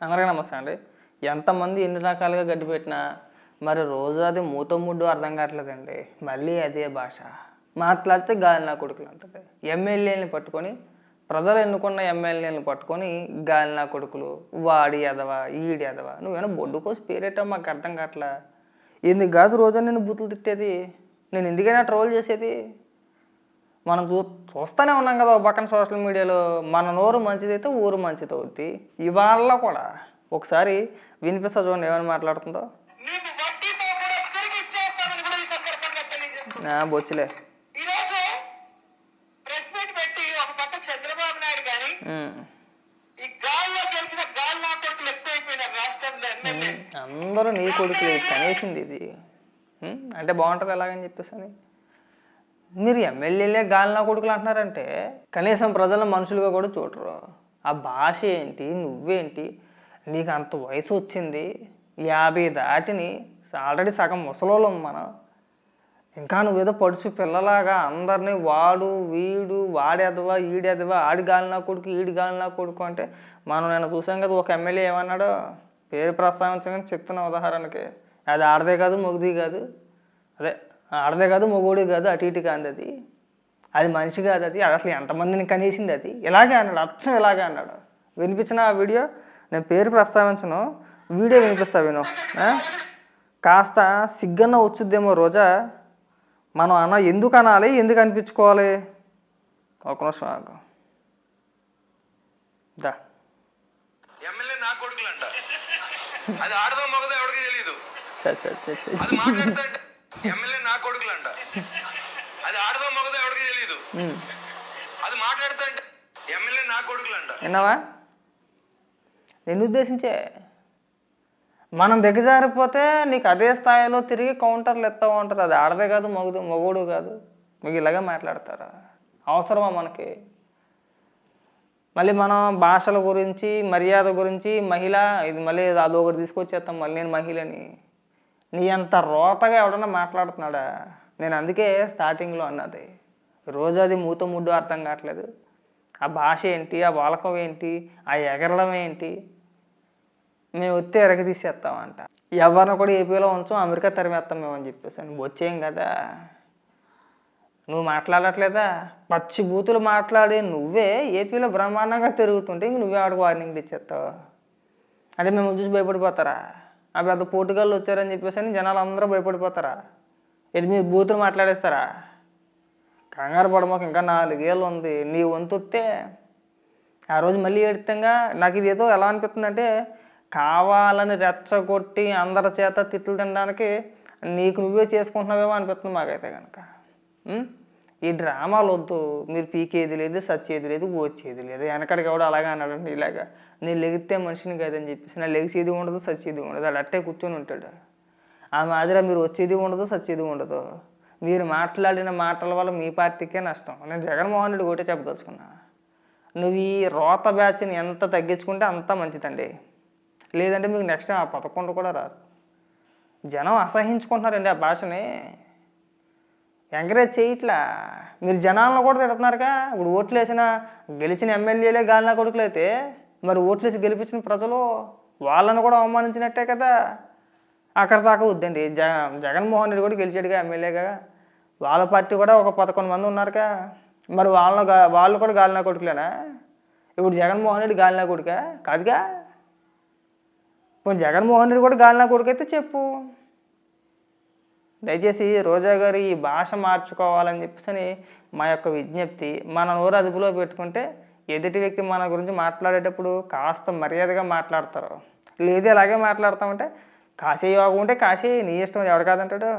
అందరికీ నమస్తే అండి. ఎంతమంది ఎన్ని రకాలుగా గడ్డి పెట్టినా మరి రోజు అది మూత ముడ్డు అర్థం కావట్లేదండి. మళ్ళీ అదే భాష. మాట్లాడితే గాలి నా కొడుకులు అంటది ఎమ్మెల్యేని పట్టుకొని ప్రజలు ఎన్నుకున్న ఎమ్మెల్యేని పట్టుకొని గాలి నా కొడుకులు వాడి ఎదవా ఈడి ఎదవా. నువ్వేనా బొడ్డు కోసి పేరేటో మాకు అర్థం కావట్లా? ఎందుకు కాదు రోజు నేను బూతులు తిట్టేది? నేను ఎందుకైనా ట్రోల్ చేసేది? మనం చూ చూస్తూనే ఉన్నాం కదా ఒక పక్కన సోషల్ మీడియాలో మన నోరు మంచిదైతే ఊరు మంచిది అవుద్ది ఇవాళ కూడా ఒకసారి వినిపిస్తా చూడండి ఏమైనా మాట్లాడుతుందో. బొచ్చులే. అందరూ నీ కొడుకులు కనేసింది ఇది. అంటే బాగుంటుంది ఎలాగని చెప్పేసి అని మీరు ఎమ్మెల్యేలే గాలినా కొడుకులు అంటున్నారంటే కనీసం ప్రజలను మనుషులుగా కూడా చూడరు. ఆ భాష ఏంటి నువ్వేంటి నీకు అంత వయసు వచ్చింది యాభై దాటిని ఆల్రెడీ సగం ముసలోళ్ళం మనం. ఇంకా నువ్వేదో పడుచు పిల్లలాగా అందరినీ వాడు వీడు వాడేదవా ఈడేదవా ఆడి గాలినా కొడుకు ఈడి గాలినా కొడుకు అంటే మనం నేను చూసాం కదా ఒక ఎమ్మెల్యే ఏమన్నాడో? పేరు ప్రస్తావించగానే చెప్తున్న ఉదాహరణకి. అది ఆడదే కాదు మొగుది కాదు. అదే ఆడదే కాదు మొగోడు కాదు అటు ఇటు కాదు అది. అది మనిషి కాదు అది. అది అసలు ఎంతమందిని కనేసింది అది? ఇలాగే అన్నాడు అచ్చం ఇలాగే అన్నాడు. వినిపించిన ఆ వీడియో? నేను పేరు ప్రస్తావించను వీడియో వినిపిస్తా విను? కాస్త సిగ్గన్న వచ్చుద్దేమో రోజా. మనం అన్న ఎందుకు అనాలి ఎందుకు అనిపించుకోవాలి? ఒక నిమిషం ఆగు. దా. ఎమ్మెల్యే నా కొడుకులు అంట అది ఆడదో మగదో ఎవరికి తెలియదు చ చ అది ఎమ్మెల్యే నా కొడుకులు అంట అది ఆడదో మగదో ఎవరికి తెలియదు. అది మాట్లాడుతుంటే ఎమ్మెల్యే నా కొడుకులు అంట విన్నావా? నిన్ను ఉద్దేశించే మనం దిగజారిపోతే నీకు అదే స్థాయిలో తిరిగి కౌంటర్లు ఎత్తా ఉంటారు అది ఆడదే కాదు మగుడు మగోడు కాదు. మీకు ఇలాగే మాట్లాడతారా? అవసరమా మనకి? మళ్ళీ మనం భాషల గురించి మర్యాద గురించి మహిళ ఇది మళ్ళీ అదొకటి తీసుకొచ్చేస్తాం. మళ్ళీ నేను మహిళని. నీ అంత రోతగా ఎవడన్నా మాట్లాడుతున్నాడా? నేను అందుకే స్టార్టింగ్లో అన్నది. రోజు అది మూత ముడ్డు అర్థం కావట్లేదు. ఆ భాష ఏంటి? ఆ వాలకం ఏంటి? ఆ ఎగరడం ఏంటి? మేము వస్తే ఎరగదీసేస్తామంట ఎవరిన ఎవరిని కూడా ఏపీలో ఉంచాం అమెరికా తరిమేస్తాం మేము అని చెప్పేసి. వచ్చేం కదా. నువ్వు మాట్లాడట్లేదా? పచ్చి బూతులు మాట్లాడి నువ్వే ఏపీలో బ్రహ్మాండంగా తిరుగుతుంటే ఇంక నువ్వే ఆడికి వార్నింగ్ ఇచ్చేస్తావు. అంటే మేము చూసి భయపడిపోతారా? ఆ పెద్ద పోటుగాళ్ళు వచ్చారని చెప్పేసి అని జనాలు అందరూ భయపడిపోతారా? ఇది మీ బూతులు మాట్లాడేస్తారా? కంగారు పడమాకు ఇంకా నాలుగేళ్ళు ఉంది. నీ వంతు వస్తే ఆ రోజు మళ్ళీ ఏడుతంగా నాకు ఇది ఏదో ఎలా అనిపిస్తుందంటే కావాలని రెచ్చగొట్టి అందరి చేత తిట్లు తినడానికి నీకు నువ్వే చేసుకుంటున్నావేమో అనిపిస్తుంది మాకైతే కనుక ఈ డ్రామాలు వద్దు మీరు పీకేది లేదు సచ్చేది లేదు వచ్చేది లేదు. వెనకడికి ఎవడో అలాగే అన్నాడండి ఇలాగా నేను లెగితే మనిషిని కాదని చెప్పేసి నా లెగిసేది ఉండదు సచ్చేది ఉండదు. అది అట్టే కూర్చొని ఉంటాడు. ఆ మాదిరి మీరు వచ్చేది ఉండదు సచ్చేది ఉండదు. మీరు మాట్లాడిన మాటల వల్ల మీ పార్టీకే నష్టం. నేను జగన్మోహన్ రెడ్డి ఒకటే చెప్పదలుచుకున్నా. నువ్వు ఈ రోత బ్యాచ్ని ఎంత తగ్గించుకుంటే అంత మంచిదండి. లేదంటే మీకు నెక్స్ట్ ఆ పదకొండు కూడా రాదు. జనం అసహించుకుంటున్నారండి ఆ భాషని. ఎంకరేజ్ చేయట్లా. మీరు జనాలను కూడా తిడుతున్నారుగా. ఇప్పుడు ఓట్లు వేసిన గెలిచిన ఎమ్మెల్యేలే గాలినా కొడుకులు అయితే మరి ఓట్లు వేసి గెలిపించిన ప్రజలు వాళ్ళని కూడా అవమానించినట్టే కదా. అక్కడ దాకా వద్దండి. జ జగన్మోహన్ రెడ్డి కూడా గెలిచాడుగా ఎమ్మెల్యేగా. వాళ్ళ పార్టీ కూడా ఒక పదకొండు మంది ఉన్నారుగా. మరి వాళ్ళ వాళ్ళు కూడా గాలిన కొడుకులేనా? ఇప్పుడు జగన్మోహన్ రెడ్డి గాలినా కొడుకా? కాదుగా. ఇప్పుడు జగన్మోహన్ రెడ్డి కూడా గాలినా కొడుకు అయితే చెప్పు. దయచేసి రోజా గారు ఈ భాష మార్చుకోవాలని చెప్పేసి మా యొక్క విజ్ఞప్తి. మన నోరు అదుపులో పెట్టుకుంటే ఎదుటి వ్యక్తి మన గురించి మాట్లాడేటప్పుడు కాస్త మర్యాదగా మాట్లాడతారు. లేదు ఇలాగే మాట్లాడతామంటే కాసే యోగం ఉంటే కాసే నీ ఇష్టం ఎవరు కాదంటాడు?